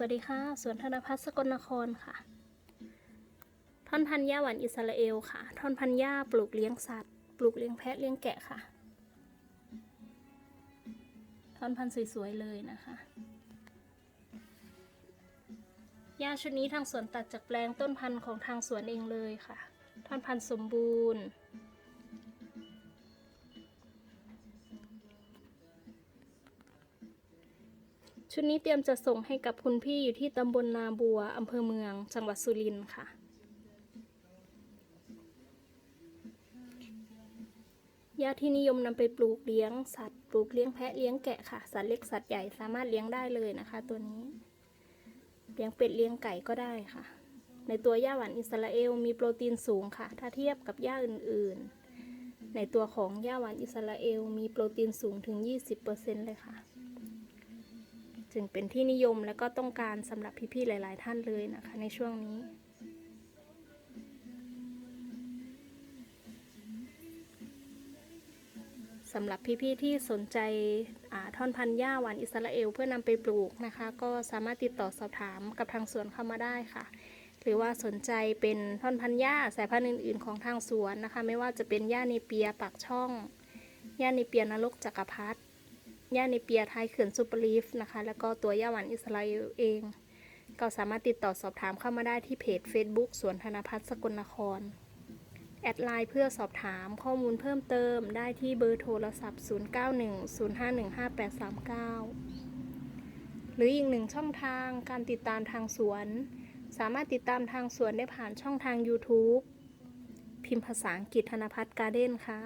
สวัสดีค่ะ สวนธนพัฒน์สกลนครค่ะ ท่อนพันธุ์หญ้าหวานอิสราเอลค่ะ ท่อนพันธุ์หญ้าปลูกเลี้ยงสัตว์ ปลูกเลี้ยงแพะเลี้ยงแกะค่ะ ท่อนพันธุ์สวยๆเลยนะคะหญ้าชุดนี้ทางสวนตัดจากแปลงต้นพันธุ์ของทางสวนเองเลยค่ะ ท่อนพันธุ์สมบูรณ์ ชุดนี้เตรียมจะส่งให้กับคุณพี่อยู่ที่ตำบลนาบัวอำเภอเมือง จังหวัดสุรินทร์ค่ะญาที่นิยมนำไปปลูกเลี้ยงสัตว์ ปลูกเลี้ยงแพะเลี้ยงแกะค่ะ สัตว์เล็กสัตว์ใหญ่สามารถเลี้ยงได้เลยนะคะ ตัวนี้ เลี้ยงเป็ดเลี้ยงไก่ก็ได้ค่ะ ในตัวหญ้าหวานอิสราเอลมีโปรตีนสูงค่ะ ถ้าเทียบกับหญ้าอื่นๆ ในตัวของหญ้าหวานอิสราเอลมีโปรตีนสูงถึง 20%เลยค่ะึงเป็นที่นิยมและก็ต้องการสำหรับพี่ๆหลาย ๆ ท่านเลยนะคะ ในช่วงนี้ สำหรับพี่ๆที่สนใจท่อนพันธุ์หญ้าหวานอิสราเอล เพื่อนำไปปลูกนะคะ ก็สามารถติดต่อสอบถามกับทางสวนเข้ามาได้ค่ะหรือว่าสนใจเป็นท่อนพันธุ์หญ้าสายพันธุ์อื่น ๆ ของทางสวนนะคะ ไม่ว่าจะเป็นหญ้าเนเปียปากช่องหญ้าเนเปียนรกจักรพรรดิ ย่าในเปียท้ายเขื่อนซูเปอร์ลีฟนะคะ แล้วก็ตัวย่าหวานอิสราเอลเอง ก็สามารถติดต่อสอบถามเข้ามาได้ที่เพจ Facebook สวนธนพัฒน์สกลนคร แอดไลน์เพื่อสอบถามข้อมูลเพิ่มเติมได้ที่เบอร์โทรศัพท์ 0910515839 หรืออีกหนึ่งช่องทางการติดตามทางสวน สามารถติดตามทางสวนได้ผ่านช่องทาง YouTube พิมพ์ภาษาอังกฤษธนพัฒน์การ์เด้นค่ะ